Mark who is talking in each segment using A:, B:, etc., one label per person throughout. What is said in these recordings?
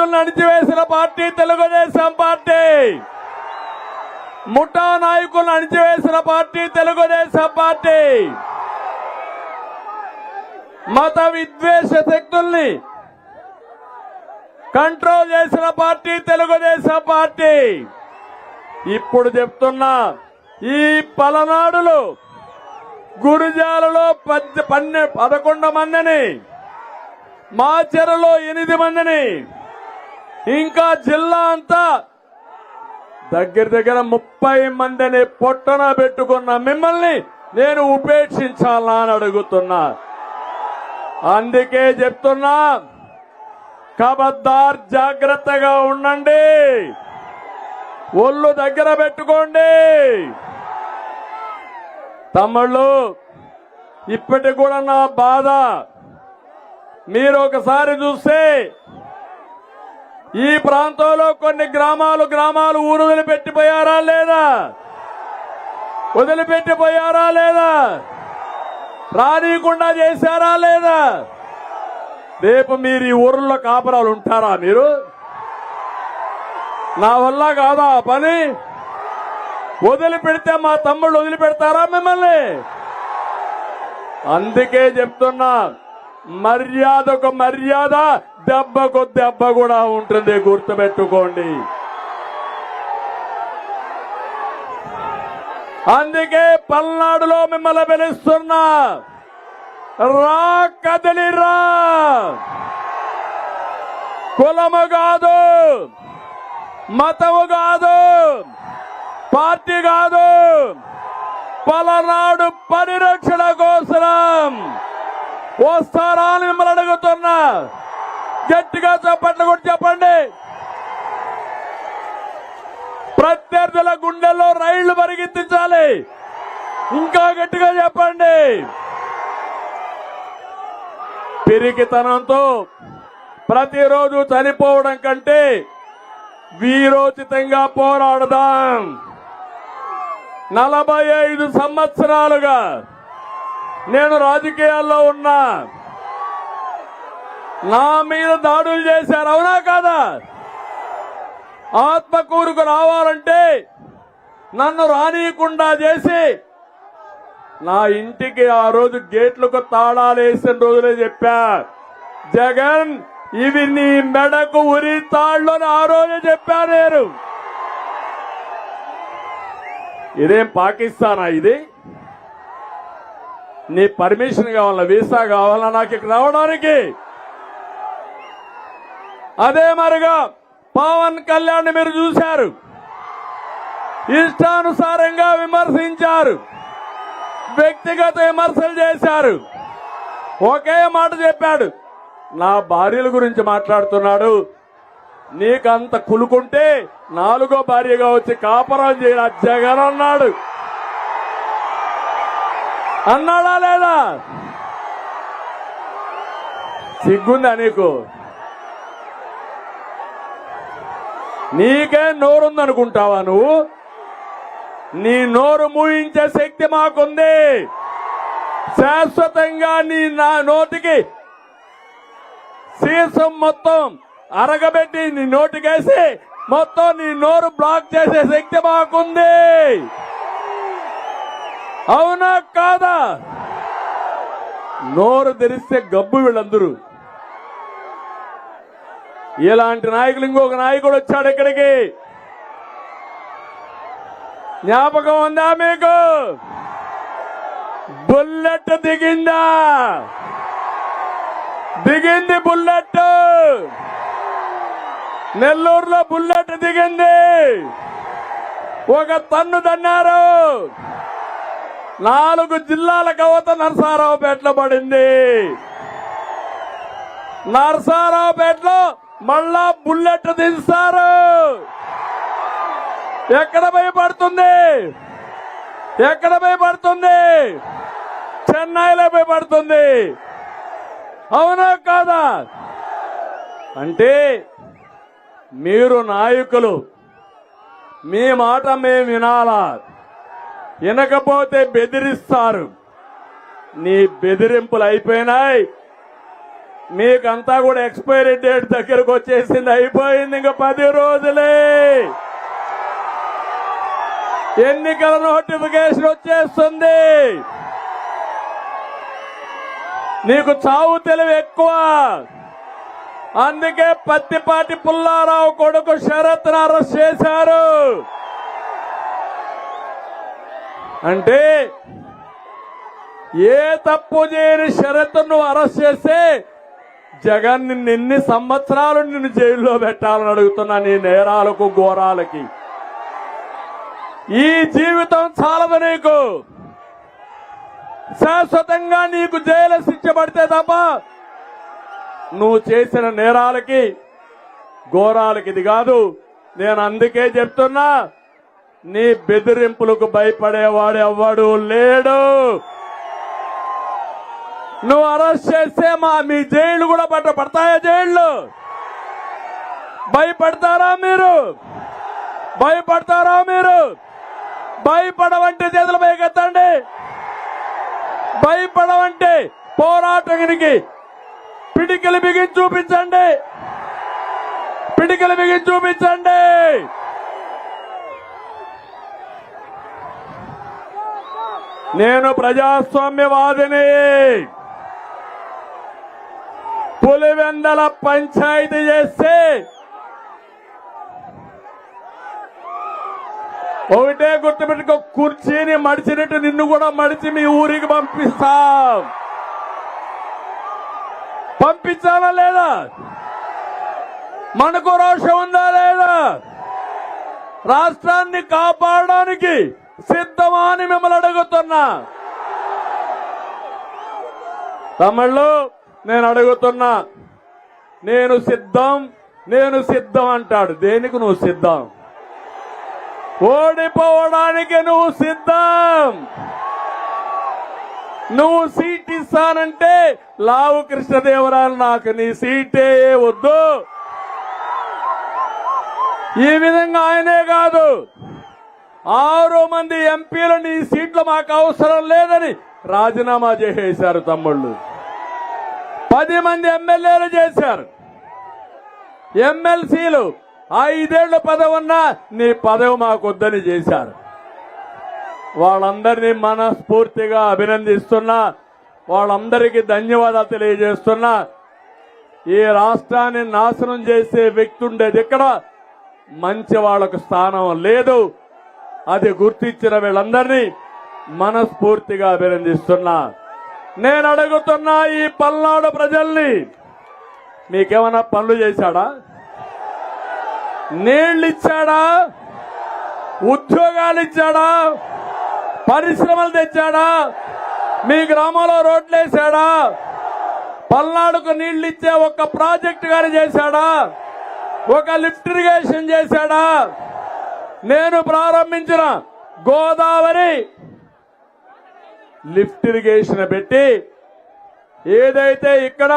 A: రెడ్డులను అణిచివేసిన party Telugu Desam party. ముఠా నాయకులను అణిచివేసిన పార్టీ తెలుగుదేశం పార్టీ. మత విద్వేష శక్తుల్ని కంట్రోల్ చేసిన పార్టీ తెలుగుదేశం పార్టీ. ఇప్పుడు చెప్తున్నా ఈ పలనాడులు గురుజాలలో పద్ పన్నె పదకొండు మందిని మాచెరలో ఎనిమిది మందిని ఇంకా జిల్లా అంతా దగ్గర దగ్గర ముప్పై మందిని పొట్టన పెట్టుకున్న మిమ్మల్ని నేను ఉపేక్షించాలా అని అడుగుతున్నా. అందుకే చెప్తున్నా కబద్దార్ జాగ్రత్తగా ఉండండి. ఒళ్ళు దగ్గర పెట్టుకోండి. తమ్ముళ్ళు ఇప్పటి కూడా నా బాధ. మీరు ఒకసారి చూస్తే ఈ ప్రాంతంలో కొన్ని గ్రామాలు గ్రామాలు ఊరు వదిలిపెట్టిపోయారా లేదా? వదిలిపెట్టిపోయారా లేదా? రానీయకుండా చేశారా లేదా? రేపు మీరు ఈ ఊర్లో కాపరాలు ఉంటారా మీరు? నా వల్ల కాదా పని? వదిలిపెడితే మా తమ్ముళ్ళు వదిలిపెడతారా మిమ్మల్ని? అందుకే చెప్తున్నా మర్యాదకు మర్యాద దెబ్బకు దెబ్బ కూడా ఉంటుంది. గుర్తుపెట్టుకోండి. అందుకే పల్నాడులో మిమ్మల్ని పిలుస్తున్నా. రా కదలిరా కులము కాదు మతము కాదు పార్టీ కాదు. పలనాడు పరిరక్షణ కోసం వస్తారా అని మిమ్మల్ని అడుగుతున్నా. గట్టిగా చెప్పండి కూడా చెప్పండి. ప్రత్యర్థుల గుండెల్లో రైళ్ళు పరిగెత్తించాలి. ఇంకా గట్టిగా చెప్పండి. పిరికితనంతో ప్రతిరోజు చనిపోవడం కంటే వీరోచితంగా పోరాడదాం. నలభై ఐదు సంవత్సరాలుగా నేను రాజకీయాల్లో ఉన్నా. నా మీద దాడులు చేశారు అవునా కాదా? ఆత్మకూరుకు రావాలంటే నన్ను రానియకుండా చేసి నా ఇంటికి ఆ రోజు గేట్లకు తాళాలు వేసిన రోజులే చెప్పా. జగన్ ఇవి నీ మెడకు ఉరి తాళ్ళు అని ఆ రోజే చెప్పా నేను. ఇదేం పాకిస్తానా ఇది? నీ పర్మిషన్ కావాలా? వీసా కావాలా? నాకు ఇక్కడ రావడానికి? అదే మరిగా పవన్ కళ్యాణ్ మీరు చూశారు. ఇష్టానుసారంగా విమర్శించారు. వ్యక్తిగత విమర్శలు చేశారు. ఒకే మాట చెప్పాడు. నా భార్యల గురించి మాట్లాడుతున్నాడు. నీకంత కులుకుంటే నాలుగో భార్యగా వచ్చి కాపరం చేయడా జగన్ అన్నాడు. అన్నాడా లేదా? సిగ్గుందా నీకు? నీకే నోరుందనుకుంటావా నువ్వు? నీ నోరు మూయించే శక్తి మాకుంది. శాశ్వతంగా నీ నా నోటికి సీసం మొత్తం అరగబెట్టి నీ నోటికేసి మొత్తం నీ నోరు బ్లాక్ చేసే శక్తి మాకుంది. అవునా కాదా? నోరు తెరిస్తే గబ్బు వీళ్ళందరూ. ఇలాంటి నాయకులు ఇంకొక నాయకుడు వచ్చాడు ఇక్కడికి. జ్ఞాపకం ఉందా మీకు? బుల్లెట్ దిగిందా? దిగింది బుల్లెట్. నెల్లూరులో బుల్లెట్ దిగింది. ఒక తన్ను తన్నారు. నాలుగు జిల్లాల కవత నరసారావుపేటలో పడింది. నరసారావుపేటలో మళ్ళా బుల్లెట్ దించారు. ఎక్కడ భయపడుతుంది? ఎక్కడ భయపడుతుంది? చెన్నైలో భయపడుతుంది. అవునా కాదా? అంటే మీరు నాయకులు మీ మాట మేము వినాలా? వినకపోతే బెదిరిస్తారు. నీ బెదిరింపులు అయిపోయినాయి. మీకంతా కూడా ఎక్స్పైరీ డేట్ దగ్గరకు వచ్చేసింది. అయిపోయింది ఇంకా పది రోజులే. ఎన్నికల నోటిఫికేషన్ వచ్చేస్తుంది. నీకు చావు తెలివి ఎక్కువ. అందుకే పత్తిపాటి పుల్లారావు కొడుకు శరత్ అరెస్ట్ చేశారు. అంటే ఏ తప్పు చేయని షరతును అరెస్ట్ చేస్తే జగన్ నిన్ను ఎన్ని సంవత్సరాలు నిన్ను జైల్లో పెట్టాలని అడుగుతున్నా నీ నేరాలకు ఘోరాలకి. ఈ జీవితం చాలదు నీకు. శాశ్వతంగా నీకు జైలు శిక్షపడితే తప్ప నువ్వు చేసిన నేరాలకి ఘోరాలకి ఇది కాదు. నేను అందుకే చెప్తున్నా నీ బెదిరింపులకు భయపడేవాడు ఎవ్వడు లేడు. నువ్వు అరెస్ట్ చేస్తే మా మీ జైలు కూడా పట్ట పడతాయా జైళ్ళు? భయపడతారా మీరు? భయపడతారా మీరు? భయపడవంటే చేతులు పైకెత్తండి భయపడవంటే పోరాటానికి పిడికలు బిగించి చూపించండి. పిడికలు బిగించి చూపించండి. నేను ప్రజాస్వామ్యవాదిని. పులివెందల పంచాయతీ చేస్తే ఒకటే గుర్తుపెట్టుకో కుర్చీని మడిచినట్టు నిన్ను కూడా మడిచి మీ ఊరికి పంపిస్తాం. పంపించాలా లేదా? మనకు రోషం ఉందా లేదా? రాష్ట్రాన్ని కాపాడడానికి సిద్ధమా అని మిమ్మల్ని అడుగుతున్నా. తమిళ్ళు నేను అడుగుతున్నా. నేను సిద్ధం నేను సిద్ధం అంటాడు. దేనికి నువ్వు సిద్ధం? ఓడిపోవడానికి నువ్వు సిద్ధం. నువ్వు సీట్ ఇస్తానంటే లావు కృష్ణదేవరాయలు నాకు నీ సీటే వద్దు. ఈ విధంగా ఆయనే కాదు. ఆరు మంది ఎంపీలని ఈ సీట్లు మాకు అవసరం లేదని రాజీనామా చేసేశారు తమ్ముళ్ళు. పది మంది ఎమ్మెల్యేలు చేశారు. ఎమ్మెల్సీలు ఐదేళ్ళ పదవి ఉన్నా నీ పదవి మాకొద్దని చేశారు. వాళ్ళందరినీ మనస్ఫూర్తిగా అభినందిస్తున్నా వాళ్ళందరికీ ధన్యవాదాలు తెలియజేస్తున్నా. ఈ రాష్ట్రాన్ని నాశనం చేసే వ్యక్తి ఉండేది ఇక్కడ. మంచి వాళ్ళకు స్థానం లేదు. అది గుర్తించిన వీళ్ళందరినీ మనస్ఫూర్తిగా అభినందిస్తున్నా. నేను అడుగుతున్నా ఈ పల్నాడు ప్రజల్ని మీకేమైనా పనులు చేశాడా? నీళ్ళు ఇచ్చాడా ఉద్యోగాలు ఇచ్చాడా పరిశ్రమలు తెచ్చాడా? మీ గ్రామంలో రోడ్లు వేసాడా పల్నాడుకు నీళ్ళు ఇచ్చే ఒక ప్రాజెక్టు కానీ చేశాడా? ఒక లిఫ్ట్ ఇరిగేషన్ చేశాడా? నేను ప్రారంభించిన గోదావరి లిఫ్ట్ ఇరిగేషన్ పెట్టి ఏదైతే ఇక్కడ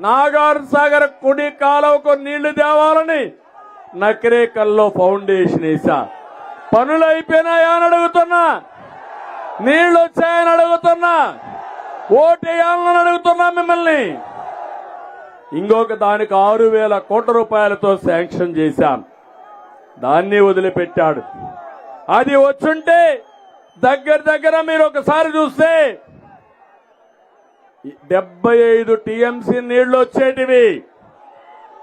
A: నాగార్జునసాగర్ సాగర్ కుడి కాలువకు నీళ్ళు తేవాలని నకరేకల్లో ఫౌండేషన్ వేసా పనులు అయిపోయినాయా అని అడుగుతున్నా. నీళ్ళు వచ్చాయని అడుగుతున్నా. ఓటేయాలని అడుగుతున్నా మిమ్మల్ని. ఇంకొక దానికి ఆరు వేల కోట్ల రూపాయలతో శాంక్షన్ చేశాం. దాన్ని వదిలిపెట్టాడు. అది వచ్చుంటే దగ్గర దగ్గర మీరు ఒకసారి చూస్తే డెబ్బై ఐదు టీఎంసీ నీళ్ళు వచ్చేటివి.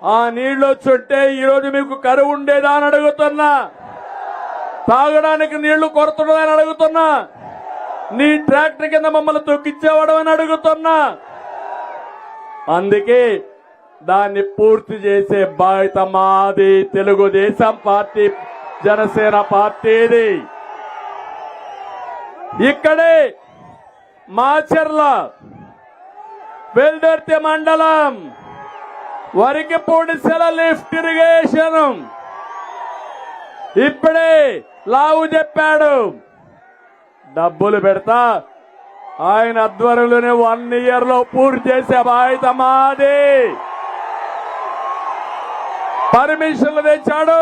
A: ఆ నీళ్ళు వచ్చుంటే ఈరోజు మీకు కరువు ఉండేదా అని అడుగుతున్నా. తాగడానికి నీళ్ళు అని అడుగుతున్నా. నీ ట్రాక్టర్ కింద మమ్మల్ని తొక్కిచ్చేవాడు అని అడుగుతున్నా. అందుకే దాన్ని పూర్తి చేసే బాధ్యత మాది తెలుగుదేశం పార్టీ జనసేన పార్టీది. ఇక్కడే మాచర్ల వెల్దర్తి మండలం వరికి పొడిసెల లిఫ్ట్ ఇరిగేషన్. ఇప్పుడే లావు చెప్పాడు. డబ్బులు పెడతా ఆయన ఆధ్వర్యంలోనే వన్ ఇయర్లో పూర్తి చేసే బాధ్యత మాది. పర్మిషన్లు తెచ్చాడు.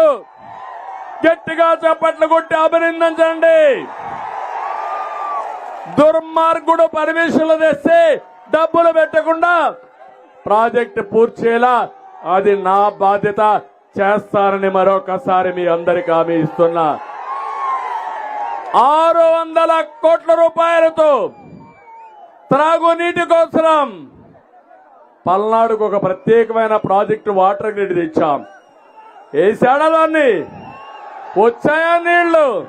A: గట్టిగా చప్పట్లు కొట్టి అభినందించండి దుర్మార్గుడు పర్మిషన్లు తెస్తే డబ్బులు పెట్టకుండా ప్రాజెక్టు పూర్చేలా అది నా బాధ్యత చేస్తారని మరొకసారి మీ అందరికి హామీ ఇస్తున్నా. ఆరు వందల కోట్ల రూపాయలతో త్రాగునీటి కోసం పల్నాడుకు ఒక ప్రత్యేకమైన ప్రాజెక్టు వాటర్ గ్రిడ్ తెచ్చాం. వేసాడా దాన్ని? వచ్చాయా నీళ్ళు?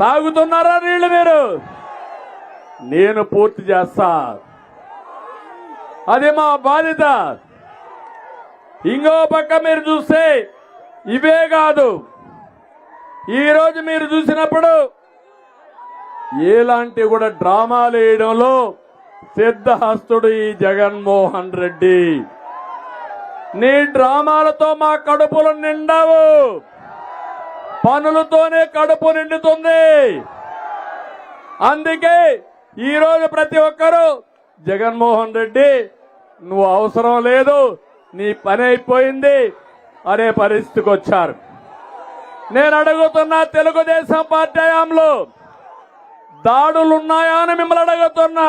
A: తాగుతున్నారా నీళ్ళు మీరు? నేను పూర్తి చేస్తా. అది మా బాధ్యత. ఇంకో పక్క మీరు చూస్తే ఇవే కాదు. ఈరోజు మీరు చూసినప్పుడు ఎలాంటి కూడా డ్రామాలు వేయడంలో సిద్ధహస్తుడు ఈ జగన్మోహన్ రెడ్డి. నీ డ్రామాలతో మా కడుపులు నిండవు. పనులతోనే కడుపు నిండుతుంది. అందుకే ఈరోజు ప్రతి ఒక్కరూ జగన్మోహన్ రెడ్డి నువ్వు అవసరం లేదు నీ పని అయిపోయింది అనే పరిస్థితికి వచ్చారు. నేను అడుగుతున్నా తెలుగుదేశం పార్టీ హయాంలో దాడులున్నాయా అని మిమ్మల్ని అడుగుతున్నా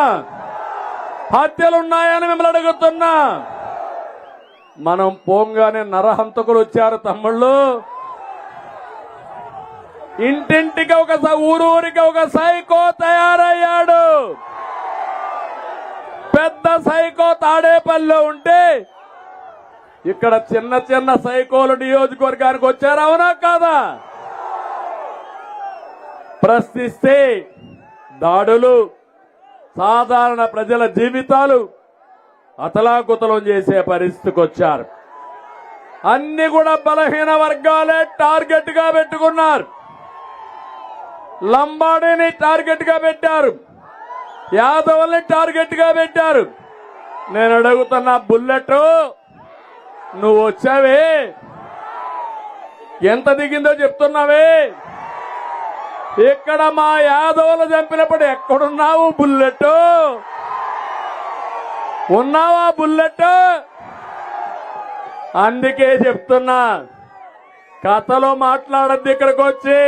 A: హత్యలున్నాయని మిమ్మల్ని అడుగుతున్నా మనం పోంగానే నరహంతకులు వచ్చారు తమ్ముళ్ళు. ఇంటింటికి ఒక ఊరూరికి ఒక సైకో తయారయ్యాడు. పెద్ద సైకో తాడేపల్లిలో ఉంటే ఇక్కడ చిన్న చిన్న సైకోలు నియోజకవర్గానికి వచ్చారు అవునా కాదా? ప్రశ్నిస్తే దాడులు సాధారణ ప్రజల జీవితాలు అతలాకుతలం చేసే పరిస్థితికి వచ్చారు అన్ని కూడా బలహీన వర్గాలే టార్గెట్గా పెట్టుకున్నారు. లంబాడీని టార్గెట్గా పెట్టారు. యాదవుల్ని టార్గెట్గా పెట్టారు. నేను అడుగుతున్న బుల్లెట్ నువ్వు వచ్చావే? ఎంత దిగిందో చెప్తున్నావే? ఇక్కడ మా యాదవులు చంపినప్పుడు ఎక్కడున్నావు బుల్లెట్? ఉన్నావా బుల్లెట్? అందుకే చెప్తున్నా కథలో మాట్లాడద్దు ఇక్కడికి వచ్చి